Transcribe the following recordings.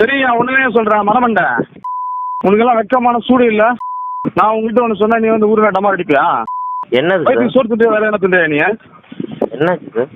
தெரியும் ஒண்ணுமே சொல்றேன் மனமண்ட. உனக்கெல்லாம் வெக்கமான சூடு இல்ல. நான் உங்ககிட்ட ஒண்ணு சொன்னா நீ வந்து ஊர் வேண்டாமா அடிப்பியா? என்னது சார் சோறு திட்டு வேற என்ன தின்றியா நீ சார்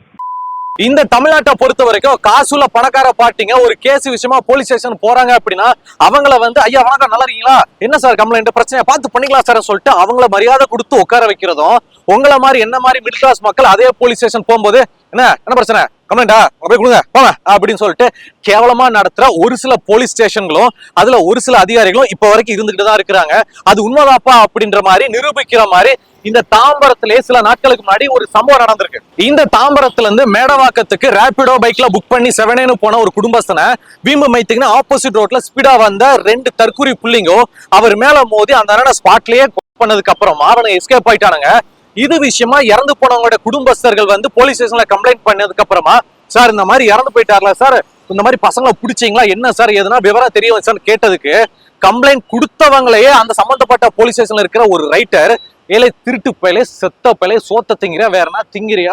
இந்த தமிழ்நாட்டை பொறுத்த வரைக்கும் காசுள்ள பணக்கார பாட்டிங்க ஒரு கேஸ் விஷயமா போலீஸ் ஸ்டேஷன் போறாங்க அப்படின்னா அவங்கள வந்து ஐயா வணக்கம் நல்லா இருக்கீங்களா? என்ன சார் கம்ப்ளைண்ட் பிரச்சனை பார்த்து பண்ணிக்கலாம் சார் சொல்லிட்டு அவங்கள மரியாதை கொடுத்து உட்கார வைக்கிறதும் உங்களை மாதிரி என்ன மாதிரி மிடில் கிளாஸ் மக்கள் அதே போலீஸ் ஸ்டேஷன் போகும்போது என்ன? என்ன பிரச்சனை? கம்ப்ளைண்டா போய் கொடுங்க. போங்க அப்படின்னு சொல்லிட்டு கேவலமா நடத்துற ஒரு சில போலீஸ் ஸ்டேஷன்களும் அதுல ஒரு சில அதிகாரிகளும் இப்ப வரைக்கும் இருந்துகிட்டு தான் இருக்கிறாங்க. அது உண்மைதாப்பா அப்படின்ற மாதிரி நிரூபிக்கிற மாதிரி இந்த தாம்பரத்திலே சில நாட்களுக்கு முன்னாடி ஒரு சம்பவம் நடந்திருக்கு. இந்த தாம்பரத்துல இருந்து மேடவாக்கத்துக்கு ரேபிடோ பைக்ல புக் பண்ணி செவனேன்னு போன ஒரு குடும்பஸ்தனை வீம்பு மைத்துக்குன்னு ஆப்போசிட் ரோட்ல ஸ்பீடா வந்த ரெண்டு தற்கூரி புள்ளிங்கோ அவர் மேல மோதி அந்த அண்ணனை ஸ்பாட்லயே பண்ணதுக்கு அப்புறமா அவனை எஸ்கேப் ஆயிட்டானுங்க. இது விஷயமா இறந்து போனவங்களோட குடும்பஸ்தர்கள் வந்து போலீஸ் ஸ்டேஷன்ல கம்ப்ளைண்ட் பண்ணதுக்கு அப்புறமா சார் இந்த மாதிரி இறந்து போயிட்டார்ல சார் இந்த மாதிரி பசங்களை பிடிச்சிங்களா? என்ன சார் எதுனா விவரம் தெரிய சார் கேட்டதுக்கு கம்ப்ளைண்ட் கொடுத்தவங்களையே அந்த சம்பந்தப்பட்ட போலீஸ் ஸ்டேஷன்ல இருக்கிற ஒரு ரைட்டர் ஏழை திருட்டு பயலே செத்த பயலே சோத்த திங்கிறியா வேறனா திங்கிறியா?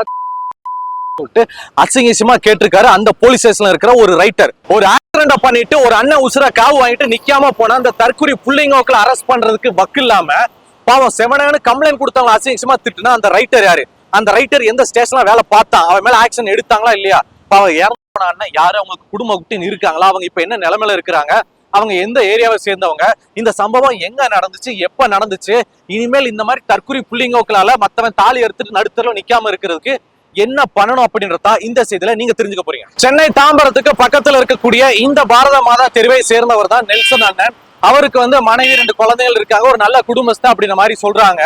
சொல்லிட்டு அசிங்கசியமா கேட்டிருக்காரு அந்த போலீஸ் ஸ்டேஷன்ல இருக்கிற ஒரு ரைட்டர் ஒரு ஆக்சிடென்ட் பண்ணிட்டு ஒரு அண்ணன் உசுர காவு வாங்கிட்டு நிக்காம போனா அந்த தற்கொலை புள்ளிங்கோக்களை அரெஸ்ட் பண்றதுக்கு வக்கு இல்லாம பாவம் செவனான கம்ப்ளைண்ட் கொடுத்தாங்களா அசிங்கமா திட்டுனா அந்த ரைட்டர் யாரு? அந்த ரைட்டர் எந்த ஸ்டேஷன்ல வேலை பார்த்தான் அவன் மேல ஆக்ஷன் எடுத்தாங்களா இல்லையா? பாவம் இறந்து போனா யாரும் யாரு அவங்களுக்கு குடும்ப குட்டின்னு இருக்காங்களா அவங்க இப்ப என்ன நிலைமையில இருக்கிறாங்க? அவங்க எந்த ஏரியாவை சேர்ந்தவங்க? இந்த சம்பவம் எங்க நடந்துச்சு? எப்ப நடந்துச்சு? இனிமேல் இந்த மாதிரி தற்குறி புள்ளிங்கோக்களால மத்தவன் தாலி எடுத்துட்டு நடுத்தரல நிக்காம இருக்கிறதுக்கு என்ன பண்ணணும் அப்படின்றதா இந்த செய்தியில நீங்க தெரிஞ்சுக்க போறீங்க. சென்னை தாம்பரத்துக்கு பக்கத்துல இருக்கக்கூடிய இந்த பாரத மாதா தெருவை சேர்ந்தவர் தான் நெல்சன் அண்ணன். அவருக்கு வந்து மனைவி ரெண்டு குழந்தைகள் இருக்காங்க ஒரு நல்ல குடும்பஸ்தான் அப்படின்ற மாதிரி சொல்றாங்க.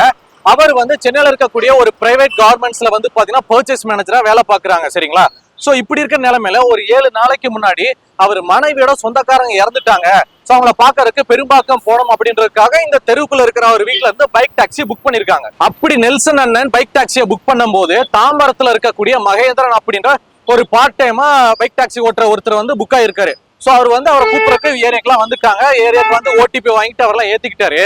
அவர் வந்து சென்னையில் இருக்கக்கூடிய ஒரு பிரைவேட் கார்மெண்ட்ஸ்ல வந்து பாத்தீங்கன்னா பர்ச்சேஸ் மேனேஜரா வேலை பாக்குறாங்க சரிங்களா? சோ இப்படி இருக்க நிலைமையில ஒரு ஏழு நாளைக்கு முன்னாடி அவர் மனைவியோட சொந்தக்காரங்க இறந்துட்டாங்க. சோ அவங்கள பாக்குறதுக்கு பெரும்பாக்கம் போனோம் அப்படின்றதுக்காக இந்த தெருவுக்குள்ள இருக்கிற ஒரு வீட்ல இருந்து பைக் டாக்ஸி புக் பண்ணிருக்காங்க. அப்படி நெல்சன் அண்ணன் பைக் டாக்ஸியை புக் பண்ணும்போது தாம்பரத்துல இருக்கக்கூடிய மகேந்திரன் அப்படின்ற ஒரு பார்ட் டைமா பைக் டாக்ஸி ஓட்டுற ஒருத்தர் வந்து புக் ஆயிருக்காரு. ஸோ அவர் வந்து அவரை கூப்பிட்றக்கு ஏரியாக்கெல்லாம் வந்துட்டாங்க ஏரியாக்கு வந்து ஓடிபி வாங்கிட்டு அவரெல்லாம் ஏற்றிக்கிட்டாரு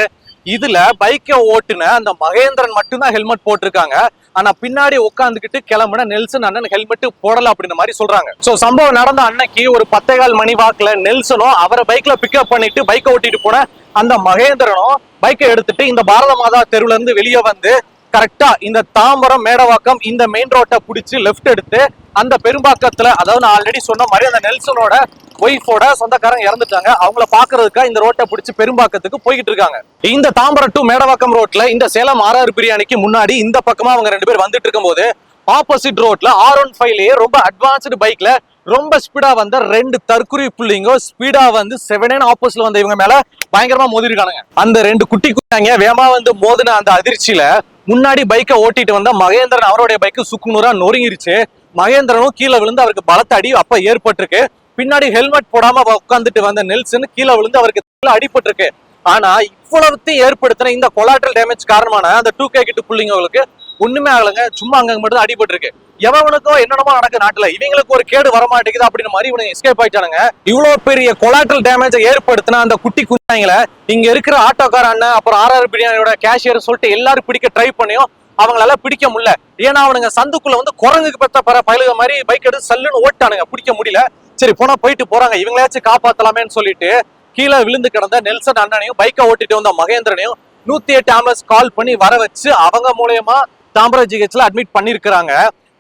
இதுல பைக்கை ஓட்டுன அந்த மகேந்திரன் மட்டும்தான் ஹெல்மெட் போட்டிருக்காங்க. ஆனா பின்னாடி உட்காந்துக்கிட்டு கிளம்புன நெல்சன் அண்ணன் ஹெல்மெட் போடல அப்படின்ற மாதிரி சொல்றாங்க. சோ சம்பவம் நடந்த அன்னைக்கு ஒரு பத்தேகால் மணி வாக்குல நெல்சனும் அவரை பைக்ல பிக்கப் பண்ணிட்டு பைக்கை ஓட்டிட்டு போன அந்த மகேந்திரனும் பைக்கை எடுத்துட்டு இந்த பாரத மாதா தெருவுல இருந்து வெளியே வந்து கரெக்டா இந்த தாம்பரம் மேடவாக்கம் இந்த மெயின் ரோட்டை பிடிச்சி லெஃப்ட் எடுத்து அந்த பெரும்பாக்கத்துல அதாவது நான் ஆல்ரெடி சொன்ன மாதிரி அந்த நெல்சனோட ஒய்ஃபோட சொந்தக்காரங்க இறந்துட்டாங்க. அவங்கள பாக்குறதுக்கா இந்த ரோட்டை பிடிச்சி பெரும்பாக்கத்துக்கு போய்கிட்டு இருக்காங்க. இந்த தாம்பரம் டு மேடவாக்கம் ரோட்ல இந்த சேலம் ஆர்ஆர் பிரியாணிக்கு முன்னாடி இந்த பக்கமா அவங்க ரெண்டு பேர் வந்துட்டு இருக்கும்போது ஆப்போசிட் ரோட்ல ஆர் ஒன் ஃபைவ்லயே ரொம்ப அட்வான்ஸ்டு பைக்ல ரொம்ப ஸ்பீடா வந்த ரெண்டு தற்குறி புள்ளிங்க ஸ்பீடா வந்து செவனேன் ஆப்போசிட்ல வந்த இவங்க மேல பயங்கரமா மோதிருக்கானுங்க. அந்த ரெண்டு குட்டி குட்டாங்க வேமா வந்து மோதின அந்த அதிர்ச்சியில முன்னாடி பைக்கை ஓட்டிட்டு வந்த மகேந்திரன் அவருடைய பைக்கு சுக்குநூறா நொறுங்கிருச்சு. மகேந்திரனும் கீழே விழுந்து அவருக்கு பலத்த அடி அப்ப ஏற்பட்டிருக்கு. பின்னாடி ஹெல்மெட் போடாம உட்காந்துட்டு வந்த நெல்சன் கீழே விழுந்து அவருக்கு அடிபட்டிருக்கு. ஆனா இவ்வளவுத்தையும் ஏற்படுத்தின இந்த கொலாட்ரல் டேமேஜ் காரணமான அந்த டூ கே கிட்டு புள்ளிங்களுக்கு ஒண்ணுமே ஆகலைங்க. சும்மா அங்க மட்டும் அடிபட்டு இருக்கு எவனுக்கோ என்னென்னமோ நடக்கு நாட்டுல. இவங்களுக்கு ஒரு கேடு வர மாட்டேங்குது அப்படின்னு மாதிரி இவனுக்கு எஸ்கேப் ஆயிட்டானுங்க. இவ்வளவு பெரிய கொலாட்ரல் டேமேஜ் ஏற்படுத்தின அந்த குட்டி குஞ்சாங்களை இங்க இருக்கிற ஆட்டோக்கார அண்ணன் அப்புறம் ஆர்ஆர் பிரியாணியோட கேஷியர் சொல்லிட்டு எல்லாரும் பிடிக்க ட்ரை பண்ணியும் அவங்களால பிடிக்க முடியல. ஏன்னா அவனுங்க சந்துக்குள்ள வந்து குரங்குக்கு பெத்த பர பயிலுக மாதிரி பைக் எடுத்து சல்லுன்னு ஓட்டானுங்க பிடிக்க முடியல. சரி போனா போயிட்டு போறாங்க. இவங்களாச்சும் காப்பாத்தலாமேன்னு சொல்லிட்டு கீழே விழுந்து கிடந்த நெல்சன் அண்ணனையும் பைக்கை ஓட்டிட்டு வந்த மகேந்திரனையும் நூத்தி எட்டு ஆம்புலன்ஸ் கால் பண்ணி வர வச்சு அவங்க மூலயமா தாம்பரம் ஜிஹெச்ல அட்மிட் பண்ணிருக்கிறாங்க.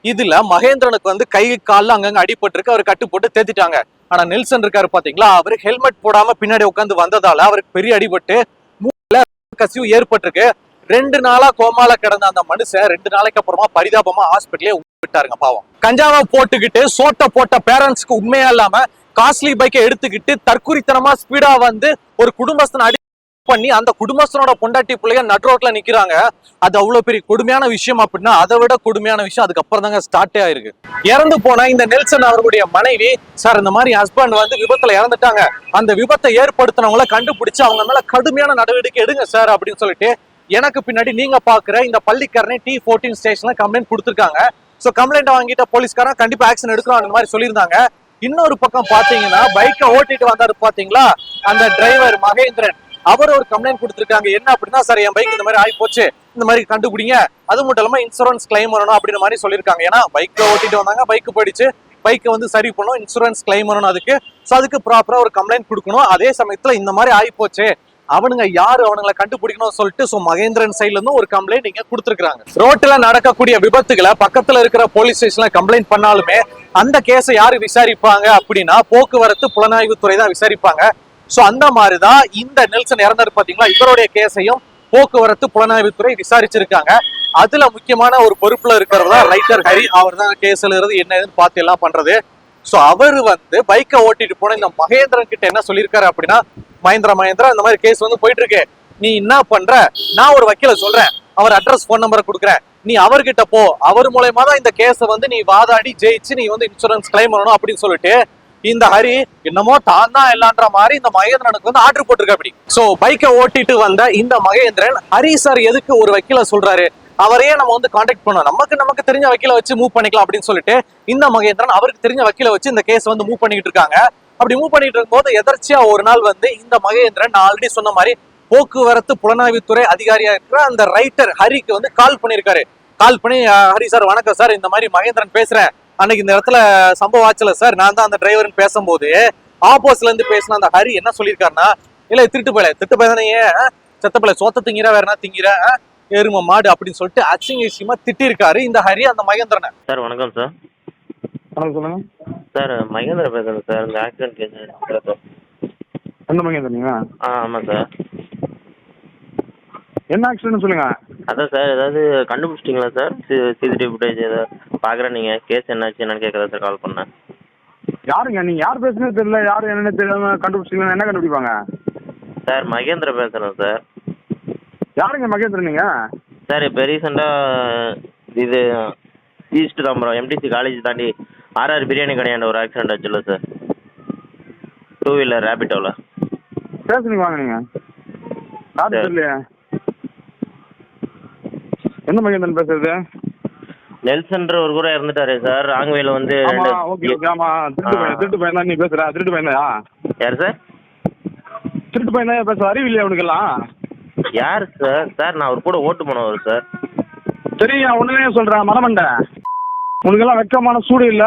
இதுல மகேந்திரனுக்கு வந்து கை கால அங்கங்க அடிபட்டிருக்கு. அவர் கட்டு போட்டு தேத்திட்டாங்க. ஆனா நெல்சன் இருக்காரு பாத்தீங்களா? அவரு ஹெல்மெட் போடாம பின்னாடி உட்காந்து வந்ததால அவருக்கு பெரிய அடிபட்டு மூல கசிவு ஏற்பட்டிருக்கு. ரெண்டு நாளா கோமால கிடந்த அந்த மனுஷன் ரெண்டு நாளைக்கு அப்புறமா பரிதாபமா ஹாஸ்பிட்டலே விட்டாருங்க பாவம். கஞ்சாவை போட்டுக்கிட்டு சோட்ட போட்ட பேரண்ட்ஸ்க்கு உண்மையா இல்லாம காஸ்ட்லி பைக்கை எடுத்துக்கிட்டு தற்குறித்தனமா ஸ்பீடா வந்து ஒரு குடும்பஸ்தன் அடி பண்ணி அந்த குடும்பஸ்தனோட பொண்டாட்டி பிள்ளைங்க நட் ரோட்ல நிக்கிறாங்க. அது அவ்வளவு பெரிய கொடுமையான விஷயம் அப்படின்னா அதை விட கொடுமையான விஷயம் அதுக்கப்புறம் தாங்க ஸ்டார்டே ஆயிருக்கு. இறந்து போன இந்த நெல்சன் அவர்களுடைய மனைவி சார் இந்த மாதிரி ஹஸ்பண்ட் வந்து விபத்துல இறந்துட்டாங்க. அந்த விபத்தை ஏற்படுத்தினவங்கள கண்டுபிடிச்சு அவங்க மேல கடுமையான நடவடிக்கை எடுங்க சார் அப்படின்னு சொல்லிட்டு எனக்கு பின்னாடி நீங்க பாக்குற இந்த பள்ளிக்கரணை டி போர்டீன் ஸ்டேஷன்ல கம்ப்ளைண்ட் கொடுத்துருக்காங்க சோ கம்ப்ளைண்ட் வாங்கிட்ட போலீஸ்காரன் கண்டிப்பா ஆக்ஷன் எடுக்கிறோம் அந்த மாதிரி சொல்லியிருந்தாங்க. இன்னொரு பக்கம் பாத்தீங்கன்னா பைக்கை ஓட்டிட்டு வந்தாரு பாத்தீங்களா? அந்த டிரைவர் மகேந்திரன். அவர் ஒரு கம்ப்ளைண்ட் கொடுத்துருக்காங்க. என்ன அப்படின்னா சார் என் பைக் இந்த மாதிரி ஆகி போச்சு இந்த மாதிரி கண்டுபிடிங்க. அது மட்டும் இல்லாம இன்சூரன்ஸ் கிளைம் பண்ணணும் அப்படின்ற மாதிரி சொல்லியிருக்காங்க. ஏன்னா பைக்கை ஓட்டிட்டு வந்தாங்க பைக் போயிடுச்சு. பைக்கை வந்து சரி பண்ணணும் இன்சூரன்ஸ் கிளைம் பண்ணணும் அதுக்கு. ஸோ அதுக்கு ப்ராப்பரா ஒரு கம்ப்ளைண்ட் கொடுக்கணும். அதே சமயத்துல இந்த மாதிரி ஆயிப்போச்சு. அவனுங்க யாரு அவனுங்களை கண்டுபிடிக்கணும்னு சொல்லிட்டு ஸோ மகேந்திரன் சைட்ல இருந்து ஒரு கம்ப்ளைண்ட் இங்க கொடுத்துருக்காங்க ரோட்ல நடக்கக்கூடிய விபத்துகளை பக்கத்துல இருக்கிற போலீஸ் ஸ்டேஷன்ல கம்ப்ளைண்ட் பண்ணாலுமே அந்த கேஸை யாரு விசாரிப்பாங்க அப்படின்னா போக்குவரத்து புலனாய்வுத்துறை தான் விசாரிப்பாங்க. ஸோ அந்த மாதிரி தான் இந்த நெல்சன் இறந்தாரு பாத்தீங்களா? இவருடைய கேஸையும் போக்குவரத்து புலனாய்வுத்துறை விசாரிச்சிருக்காங்க. அதுல முக்கியமான ஒரு பொறுப்புல இருக்கிறதா ரைட்டர் ஹரி. அவர் தான் கேஸ் எழுதுறது என்ன ஏதுன்னு பார்த்து எல்லாம் பண்றது. சோ அவர் வந்து பைக்கை ஓட்டிட்டு போன இந்த மகேந்திரன் கிட்ட என்ன சொல்லியிருக்காரு அப்படின்னா மகேந்திரா மகேந்திரா இந்த மாதிரி கேஸ் வந்து போயிட்டு இருக்கு நீ என்ன பண்ற? நான் ஒரு வக்கீல சொல்றேன். அவர் அட்ரஸ் ஃபோன் நம்பரை கொடுக்குறேன். நீ அவர்கிட்ட போ. அவர் மூலயமா தான் இந்த கேஸை வந்து நீ வாதாடி ஜெயிச்சு நீ வந்து இன்சூரன்ஸ் கிளைம் பண்ணணும் அப்படின்னு சொல்லிட்டு இந்த ஹரி என்னமோ தான் தான் எல்லான்ற மாதிரி இந்த மகேந்திரனுக்கு வந்து ஆர்டர் போட்டிருக்க அப்படி. சோ பைக்கை ஓட்டிட்டு வந்த இந்த மகேந்திரன் ஹரி சார் எதுக்கு ஒரு வக்கீல சொல்றாரு? அவரையே நம்ம வந்து காண்டாக்ட் பண்ணோம் நமக்கு நமக்கு தெரிஞ்ச வக்கீல வச்சு மூவ் பண்ணிக்கலாம் அப்படின்னு சொல்லிட்டு இந்த மகேந்திரன் அவருக்கு தெரிஞ்ச வக்கீல வச்சு இந்த கேஸ் வந்து மூவ் பண்ணிட்டு இருக்காங்க. அப்படி மூவ் பண்ணிட்டு இருக்கும்போது எதர்ச்சியா ஒரு நாள் வந்து இந்த மகேந்திரன் நான் ஆல்ரெடி சொன்ன மாதிரி போக்குவரத்து புலனாய்வுத்துறை அதிகாரியா இருக்கிற அந்த ரைட்டர் ஹரிக்கு வந்து கால் பண்ணியிருக்காரு. கால் பண்ணி ஹரி சார் வணக்கம் சார் இந்த மாதிரி மகேந்திரன் பேசுறேன். அன்னைக்கு இந்த இடத்துல சம்பவம் ஆச்சுல சார். நான் தான் அந்த டிரைவர்னு பேசும்போது ஆப்போஸ்ல இருந்து பேசின அந்த ஹரி என்ன சொல்லியிருக்காருன்னா இல்ல திருட்டு போயில திருட்டு போய் தானே செத்த பிள்ளை சோத்த திங்கிற வேற என்ன திங்கிற எரும மாடு அப்படின்னு சொல்லிட்டு அசிங்க விஷயமா திட்டிருக்காரு இந்த ஹரி அந்த மகேந்திரனை. சார் வணக்கம் சார். வணக்கம் சொல்லுங்க. சார் மகேந்திர பேசுகிறேன் சார் இந்த ஆக்சிடென்ட் கேஸ் சார். எந்த மகேந்திரன் நீங்க ஆ ஆமாம் சார். என்ன ஆக்சிடென்ட் சொல்லுங்க. அதான் சார் ஏதாவது கண்டுபிடிச்சிட்டிங்களா சார்? சிசிடிவி ஃபுட்டேஜ் ஏதாவது? பார்க்குறேன் நீங்கள் கேஸ் என்னாச்சு என்னன்னு கேட்குறதா சார் கால் பண்ணேன் யாருங்க? நீங்க யார் பேசுனது தெரியல யார் என்னன்னு தெரியாம கண்டுபிடிச்சிங்களா என்ன கண்டுபிடிப்பாங்க? சார் மகேந்திர பேசுகிறேன் சார். யாருங்க மகேந்திரன் நீங்க? சார் இப்போ ரீசெண்டாக இது ஈஸ்ட் தாம்பரம் எம்டிசி காலேஜ் தாண்டி ஆர்ஆர் பிரியாணி கடையாண்ட ஒரு ஆக்சிடென்ட் ஆச்சுல்ல சார். டூ வீலர் ரேபிட்டோவில் ஸ்டேஷனுக்கு வாங்க நீங்க. யார். தெரியலையே. எந்த மகேந்திரன் பேசுறது? நெல்சன்ற ஒரு கூட இறந்துட்டாரு சார். ராங்வேல வந்து ஆமா ரெண்டு ஓகே ஓகே ஆமா. திருட்டு பையன் திருட்டு பையன் தான் நீ பேசுற? திருட்டு பையன்? யார் சார்? திருட்டு பையன் தான் பேசுற? அறிவு இல்லையா அவனுக்கெல்லாம் யார் சார்? சார் நான் அவர் கூட ஓட்டு போனவர் சார். சரியா ஒண்ணுமே சொல்றேன் மரமண்ட உனக்கெல்லாம் வெக்கமான சூடு இல்ல.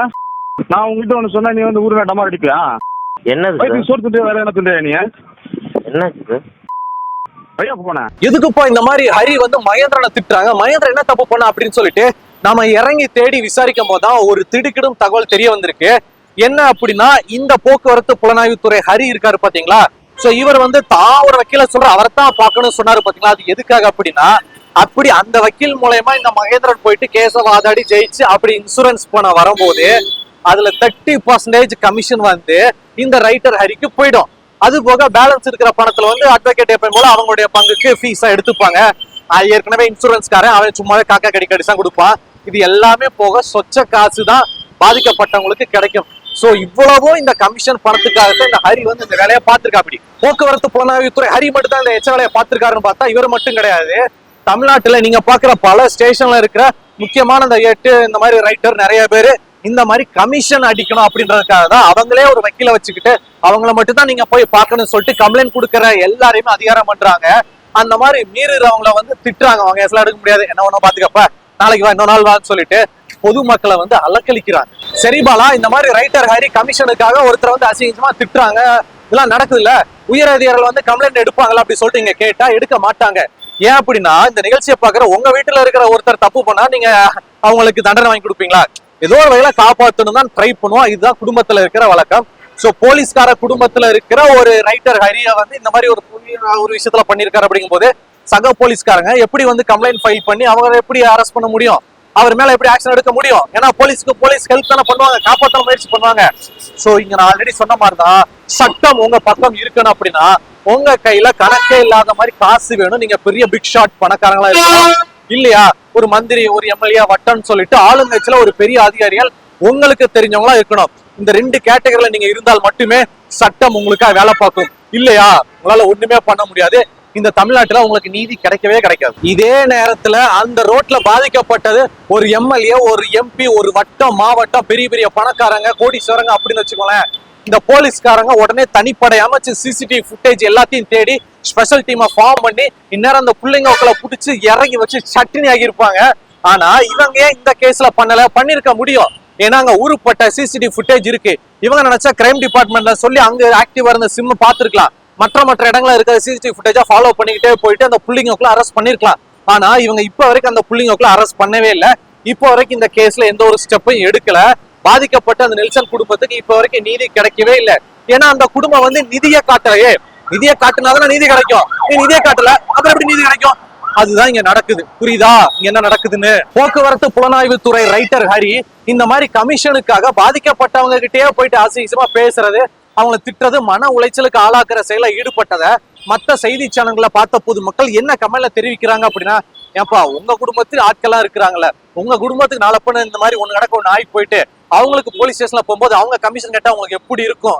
நான் உங்ககிட்ட ஒண்ணு சொன்னா நீ வந்து ஊர் வேண்டாமா அடிப்பியா? என்னது வயிற்று சார்? சோறு திட்டு வேற என்ன திண்டு நீ என்னாச்சு சார்? எதுக்குப்பா இந்த மாதிரி ஹரி வந்து மகேந்திரனை திட்டுறாங்க? மகேந்திரன் என்ன தப்பு பண்ணா அப்படின்னு சொல்லிட்டு நாம இறங்கி தேடி விசாரிக்கும் போதுதான் ஒரு திடுக்கிடும் தகவல் தெரிய வந்திருக்கு. என்ன அப்படின்னா இந்த போக்குவரத்து புலனாய்வுத்துறை ஹரி இருக்காரு பாத்தீங்களா? சோ இவர் வந்து தான் ஒரு வக்கீல சொல்ற அவரை தான் பார்க்கணும்னு சொன்னாரு பாத்தீங்களா? அது எதுக்காக அப்படின்னா அப்படி அந்த வக்கீல் மூலயமா இந்த மகேந்திரன் போயிட்டு கேச வாதாடி ஜெயிச்சு அப்படி இன்சூரன்ஸ் பண்ண வரும்போது அதுல தேர்ட்டி பர்சன்டேஜ் கமிஷன் வந்து இந்த ரைட்டர் ஹரிக்கு போயிடும். அது போக பேலன்ஸ் இருக்கிற பணத்துல வந்து அட்வொகேட் எப்பயும் போல அவங்களுடைய பங்குக்கு ஃபீஸா எடுத்துப்பாங்க. ஏற்கனவே இன்சூரன்ஸ்காரன் அவன் சும்மாவே காக்கா கடி கடிசா கொடுப்பான். இது எல்லாமே போக சொச்ச காசு தான் பாதிக்கப்பட்டவங்களுக்கு கிடைக்கும். சோ இவ்வளவும் இந்த கமிஷன் பணத்துக்காக இந்த ஹரி வந்து இந்த வேலையை பார்த்திருக்கா அப்படி. போக்குவரத்து புலனாய்வுத்துறை ஹரி மட்டும் தான் இந்த எச்ச வேலையை பார்த்திருக்காருன்னு பார்த்தா இவர் மட்டும் கிடையாது. தமிழ்நாட்டுல நீங்க பாக்குற பல ஸ்டேஷன்ல இருக்கிற முக்கியமான இந்த எட்டு இந்த மாதிரி ரைட்டர் நிறைய பேரு இந்த மாதிரி கமிஷன் அடிக்கணும் அப்படின்றதுக்காக தான் அவங்களே ஒரு வக்கீல வச்சுக்கிட்டு அவங்கள மட்டும் தான் நீங்க போய் பார்க்கணும்னு சொல்லிட்டு கம்ப்ளைண்ட் கொடுக்குற எல்லாரையுமே அதிகாரம் பண்றாங்க. அந்த மாதிரி மீறுறவங்கள வந்து திட்டுறாங்க. அவங்க எல்லாம் எடுக்க முடியாது. என்ன ஒண்ணும் பாத்துக்கப்ப நாளைக்கு வா இன்னொரு நாள் வான்னு சொல்லிட்டு பொதுமக்களை வந்து அலக்களிக்கிறாங்க சரி பாலா இந்த மாதிரி ரைட்டர் ஹரி கமிஷனுக்காக ஒருத்தர் வந்து அசிங்கமா திட்டுறாங்க. இதெல்லாம் நடக்குது இல்ல உயர் அதிகாரிகள் வந்து கம்ப்ளைண்ட் எடுப்பாங்களா அப்படி சொல்லிட்டு இங்க கேட்டா எடுக்க மாட்டாங்க. ஏன் அப்படின்னா இந்த நிகழ்ச்சியை பாக்குற உங்க வீட்டுல இருக்கிற ஒருத்தர் தப்பு பண்ணா நீங்க அவங்களுக்கு தண்டனை வாங்கி கொடுப்பீங்களா? ஏதோ ஒரு வகையில காப்பாற்றணும் தான் ட்ரை பண்ணுவோம். இதுதான் குடும்பத்துல இருக்கிற வழக்கம். சோ போலீஸ்கார குடும்பத்துல இருக்கிற ஒரு ரைட்டர் ஹரியா வந்து இந்த மாதிரி ஒரு புதிய ஒரு விஷயத்துல பண்ணிருக்காரு அப்படிங்கும்போது சக போலீஸ்காரங்க எப்படி வந்து கம்ப்ளைண்ட் ஃபைல் பண்ணி அவரை எப்படி அரெஸ்ட் பண்ண முடியும்? அவர் மேல எப்படி ஆக்ஷன் எடுக்க முடியும்? ஏன்னா போலீஸ்க்கு போலீஸ் ஹெல்ப் தானே பண்ணுவாங்க காப்பாற்ற முயற்சி பண்ணுவாங்க. சோ இங்க நான் ஆல்ரெடி சொன்ன மாதிரி தான் சட்டம் உங்க பக்கம் இருக்கணும் அப்படின்னா உங்க கையில கணக்கே இல்லாத மாதிரி காசு வேணும். நீங்க பெரிய பிக் ஷாட் பணக்காரங்களா இருக்கணும் இல்லையா? ஒரு மந்திரி ஒரு எம்எல்ஏ வட்டம்னு சொல்லிட்டு ஆளுங்கட்சியில ஒரு பெரிய அதிகாரிகள் உங்களுக்கு தெரிஞ்சவங்களா இருக்கணும். இந்த ரெண்டு கேட்டகரியில நீங்க இருந்தால் மட்டுமே சட்டம் உங்களுக்கா வேலை பார்க்கும். இல்லையா? உங்களால ஒண்ணுமே பண்ண முடியாது. இந்த தமிழ்நாட்டுல உங்களுக்கு நீதி கிடைக்கவே கிடைக்காது. இதே நேரத்துல அந்த ரோட்ல பாதிக்கப்பட்டது ஒரு எம்எல்ஏ ஒரு எம்பி ஒரு வட்டம் மாவட்டம் பெரிய பெரிய பணக்காரங்க கோடீஸ்வரங்க அப்படின்னு வச்சுக்கோங்களேன். இந்த போலீஸ்காரங்க உடனே தனிப்படை அமைச்சு சிசிடிவி ஃபுட்டேஜ் எல்லாத்தையும் தேடி ஸ்பெஷல் டீமை ஃபார்ம் பண்ணி இந்நேரம் அந்த பிள்ளைங்க உங்களை பிடிச்சி இறங்கி வச்சு சட்டினி ஆகியிருப்பாங்க. ஆனா இவங்க ஏன் இந்த கேஸ்ல பண்ணல? பண்ணிருக்க முடியும். ஏன்னா அங்க ஊருப்பட்ட சிசிடிவி ஃபுட்டேஜ் இருக்கு. இவங்க நினைச்சா கிரைம் டிபார்ட்மெண்ட்ல சொல்லி அங்க ஆக்டிவா இருந்த சிம் பாத்துருக்கலாம் மற்ற மற்ற இடங்களில் இருக்கிற சிசிடிவி ஃபுட்டேஜாக ஃபாலோ பண்ணிக்கிட்டே போயிட்டு அந்த புள்ளிங்கக்குள்ள அரெஸ்ட் பண்ணிருக்கலாம். ஆனா இவங்க இப்ப வரைக்கும் அந்த புள்ளிங்கக்குள்ள அரெஸ்ட் பண்ணவே இல்லை. இப்போ வரைக்கும் இந்த கேஸ்ல எந்த ஒரு ஸ்டெப்பும் எடுக்கல. பாதிக்கப்பட்ட அந்த நெல்சன் குடும்பத்துக்கு இப்ப வரைக்கும் நீதி கிடைக்கவே இல்லை. ஏன்னா அந்த குடும்பம் வந்து நிதியை காட்டலையே. நிதியை காட்டுனாதான் நீதி கிடைக்கும். நீ நிதியை காட்டல அப்புறம் எப்படி நீதி கிடைக்கும்? அதுதான் இங்க நடக்குது. புரியுதா? இங்க என்ன நடக்குதுன்னு? போக்குவரத்து புலனாய்வு துறை ரைட்டர் ஹரி இந்த மாதிரி கமிஷனுக்காக பாதிக்கப்பட்டவங்க கிட்டயே போயிட்டு அசிங்கமா பேசுறது அவங்கள திட்டுறது மன உளைச்சலுக்கு ஆளாக்குற செயல ஈடுபட்டதை மற்ற செய்தி சேனல்களை பார்த்த பொதுமக்கள் என்ன கமெண்ட்ல தெரிவிக்கிறாங்க அப்படின்னா ஏன்பா உங்க குடும்பத்தில் ஆட்கள்லாம் இருக்கிறாங்கல்ல உங்க குடும்பத்துக்கு நாளப்பன இந்த மாதிரி ஒண்ணு நடக்க ஒண்ணு ஆகி போயிட்டு அவங்களுக்கு போலீஸ் ஸ்டேஷன்ல போகும்போது அவங்க கமிஷன் கேட்டா அவங்களுக்கு எப்படி இருக்கும்?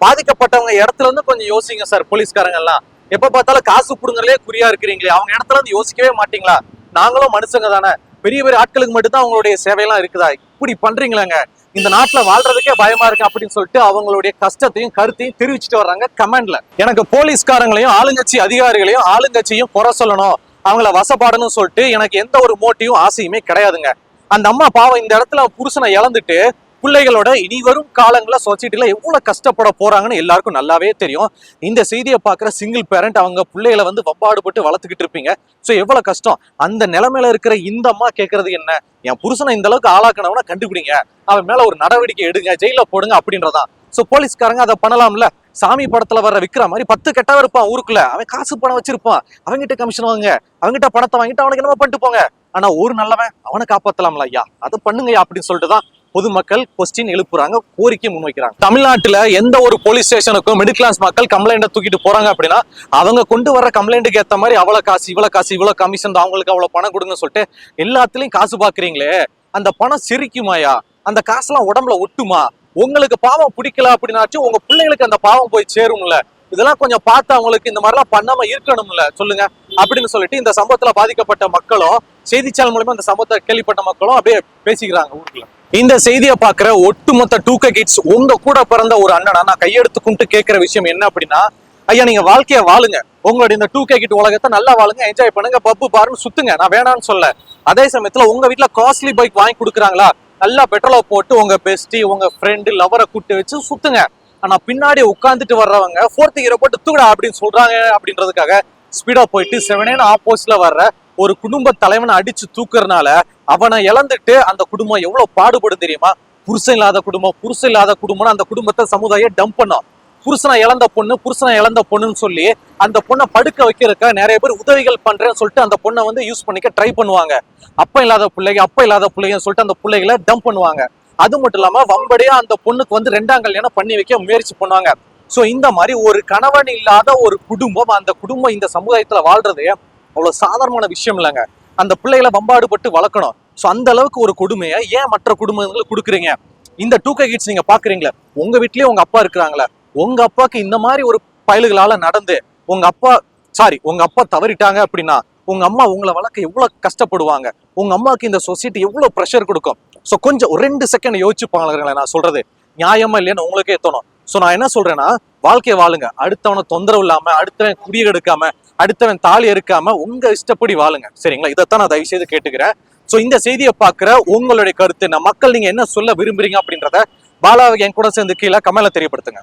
பாதிக்கப்பட்டவங்க இடத்துல இருந்து கொஞ்சம் யோசிங்க சார் போலீஸ்காரங்க எல்லாம் எப்ப பார்த்தாலும் காசு புடுங்கலே குறியா இருக்கிறீங்களே அவங்க இடத்துல இருந்து யோசிக்கவே மாட்டீங்களா? நாங்களும் மனுஷங்க தானே. பெரிய பெரிய ஆட்களுக்கு மட்டும்தான் அவங்களுடைய சேவையெல்லாம் இருக்குதா? இப்படி பண்றீங்களாங்க. இந்த நாட்டுல வாழ்றதுக்கே பயமா இருக்கு அப்படின்னு சொல்லிட்டு அவங்களுடைய கஷ்டத்தையும் கருத்தையும் தெரிவிச்சுட்டு வர்றாங்க கமெண்ட்ல எனக்கு போலீஸ்காரங்களையும் ஆளுங்கட்சி அதிகாரிகளையும் ஆளுங்கட்சியும் குறை சொல்லணும். அவங்கள வசப்பாடணும்னு சொல்லிட்டு எனக்கு எந்த ஒரு மோட்டிவும் ஆசையுமே கிடையாதுங்க. அந்த அம்மா பாவம் இந்த இடத்துல புருஷனை இழந்துட்டு பிள்ளைகளோட இனி வரும் காலங்களில் சொசைட்டில எவ்வளவு கஷ்டப்பட போறாங்கன்னு எல்லாருக்கும் நல்லாவே தெரியும். இந்த செய்தியை பார்க்குற சிங்கிள் பேரண்ட் அவங்க பிள்ளைகளை வந்து வப்பாடுபட்டு வளர்த்துக்கிட்டு இருப்பீங்க. ஸோ எவ்வளவு கஷ்டம்? அந்த நிலைமையில இருக்கிற இந்த அம்மா கேட்கறது என்ன? என் புருஷனை இந்த அளவுக்கு ஆளாக்கணவனா கண்டுபிடிங்க. அவன் மேல ஒரு நடவடிக்கை எடுங்க ஜெயில போடுங்க அப்படின்றதான். ஸோ போலீஸ்காரங்க அதை பண்ணலாம்ல. சாமி படத்துல வர்ற விக்கிற மாதிரி பத்து கெட்டவன் இருப்பான் ஊருக்குள்ள. அவன் காசு பணம் வச்சிருப்பான். அவன்கிட்ட கமிஷன் வாங்க அவங்ககிட்ட பணத்தை வாங்கிட்டு அவனுக்கு என்னமோ பண்ணிட்டு போங்க. ஆனா ஒரு நல்லவன் அவனை காப்பாத்தலாம்ல ஐயா. அதை பண்ணுங்கய்யா அப்படின்னு சொல்லிட்டு தான் பொதுமக்கள் கொஸ்டின் எழுப்புறாங்க கோரிக்கை முன்வைக்கிறாங்க. தமிழ்நாட்டுல எந்த ஒரு போலீஸ் ஸ்டேஷனுக்கும் மிடில் கிளாஸ் மக்கள் கம்ப்ளைண்ட்டை தூக்கிட்டு போறாங்க அப்படின்னா அவங்க கொண்டு வர கம்ப்ளைண்ட்டுக்கு ஏத்த மாதிரி அவ்வளவு காசு இவ்வளவு காசு இவ்வளவு கமிஷன் அவங்களுக்கு அவ்வளவு பணம் கொடுங்கன்னு சொல்லிட்டு எல்லாத்துலயும் காசு பாக்குறீங்களே அந்த பணம் சிரிக்குமாயா? அந்த காசுலாம் உடம்புல ஒட்டுமா? உங்களுக்கு பாவம் பிடிக்கல அப்படின்னாச்சும் உங்க பிள்ளைகளுக்கு அந்த பாவம் போய் சேரும்ல? இதெல்லாம் கொஞ்சம் பார்த்து அவங்களுக்கு இந்த மாதிரிலாம் பண்ணாம இருக்கணும்ல சொல்லுங்க அப்படின்னு சொல்லிட்டு இந்த சம்பவத்துல பாதிக்கப்பட்ட மக்களும் செய்திச்சால் மூலமா இந்த சம்பவத்தை கேள்விப்பட்ட மக்களும் அப்படியே பேசிக்கிறாங்க ஊருக்குள்ள. இந்த செய்தியை பார்க்குற ஒட்டுமொத்த டூக்க கிட்ஸ் உங்க கூட பிறந்த ஒரு அண்ணனா நான் கையெடுத்து கும்பிட்டு கேட்கிற விஷயம் என்ன அப்படின்னா ஐயா நீங்க வாழ்க்கைய வாழுங்க. உங்களுடைய இந்த டூ கே கிட் உலகத்தை நல்லா வாழுங்க என்ஜாய் பண்ணுங்க பப்பு பாருன்னு சுத்துங்க. நான் வேணாம்னு சொல்ல. அதே சமயத்துல உங்க வீட்டுல காஸ்ட்லி பைக் வாங்கி கொடுக்குறாங்களா? நல்லா பெட்ரோலை போட்டு உங்க பெஸ்டி உங்க ஃப்ரெண்டு லவரை கூட்டு வச்சு சுத்துங்க. ஆனா பின்னாடி உட்காந்துட்டு வர்றவங்க ஃபோர்த் இயரை போட்டு தூக்குடா அப்படின்னு சொல்றாங்க அப்படின்றதுக்காக ஸ்பீடா போயிட்டு செவனேன்னு ஆப்போசிட்ல வர்ற ஒரு குடும்ப தலைவனை அடிச்சு தூக்குறதுனால அவனை இழந்துட்டு அந்த குடும்பம் எவ்வளவு பாடுபடும் தெரியுமா? புருஷன் இல்லாத குடும்பம் புருஷன் இல்லாத குடும்பம்னு அந்த குடும்பத்தை சமுதாயம் டம்ப் பண்ணும். புருஷனை இழந்த பொண்ணு புருஷனை இழந்த பொண்ணுன்னு சொல்லி அந்த பொண்ணை படுக்க வைக்கிறக்க நிறைய பேர் உதவிகள் பண்றேன்னு சொல்லிட்டு அந்த பொண்ணை வந்து யூஸ் பண்ணிக்க ட்ரை பண்ணுவாங்க. அப்ப இல்லாத பிள்ளைங்க அப்ப இல்லாத பிள்ளைங்கன்னு சொல்லிட்டு அந்த பிள்ளைகளை டம்ப் பண்ணுவாங்க. அது மட்டும் இல்லாம வம்படியா அந்த பொண்ணுக்கு வந்து ரெண்டாம் கல்யாணம் பண்ணி வைக்க முயற்சி பண்ணுவாங்க. சோ இந்த மாதிரி ஒரு கணவன் இல்லாத ஒரு குடும்பம் அந்த குடும்பம் இந்த சமுதாயத்துல வாழ்றது அவ்வளோ சாதாரணமான விஷயம் இல்லைங்க. அந்த பிள்ளைகளை பம்பாடுபட்டு வளர்க்கணும். ஸோ அந்த அளவுக்கு ஒரு கொடுமையை ஏன் மற்ற குடும்பங்களுக்கு கொடுக்குறீங்க? இந்த டூ கே கிட்ஸ் நீங்கள் பார்க்குறீங்களே உங்க வீட்டிலேயே உங்கள் அப்பா இருக்கிறாங்களே உங்க அப்பாவுக்கு இந்த மாதிரி ஒரு பயல்களால் நடந்து உங்க அப்பா சாரி உங்க அப்பா தவறிட்டாங்க அப்படின்னா உங்க அம்மா உங்களை வளர்க்க எவ்வளோ கஷ்டப்படுவாங்க? உங்க அம்மாவுக்கு இந்த சொசைட்டி எவ்வளோ ப்ரெஷர் கொடுக்கும்? ஸோ கொஞ்சம் ஒரு ரெண்டு செகண்ட் யோசிச்சு பாருங்களேன் நான் சொல்றது. நியாயமா இல்லையான்னு உங்களுக்கே தோணும். ஸோ நான் என்ன சொல்றேன்னா வாழ்க்கையை வாழுங்க. அடுத்தவனை தொந்தரவு இல்லாமல் அடுத்தவன் குடிய அடுத்தவன் தாலி இருக்காம உங்க இஷ்டப்படி வாழுங்க. சரிங்களா? இதைத்தான் நான் தயவு செய்து கேட்டுக்கிறேன். ஸோ இந்த செய்தியை பார்க்குற உங்களுடைய கருத்து நான் மக்கள் நீங்க என்ன சொல்ல விரும்புறீங்க அப்படின்றத பாலாவை என் கூட சேர்ந்து கீழே கமெண்ட்ல தெரியப்படுத்துங்க.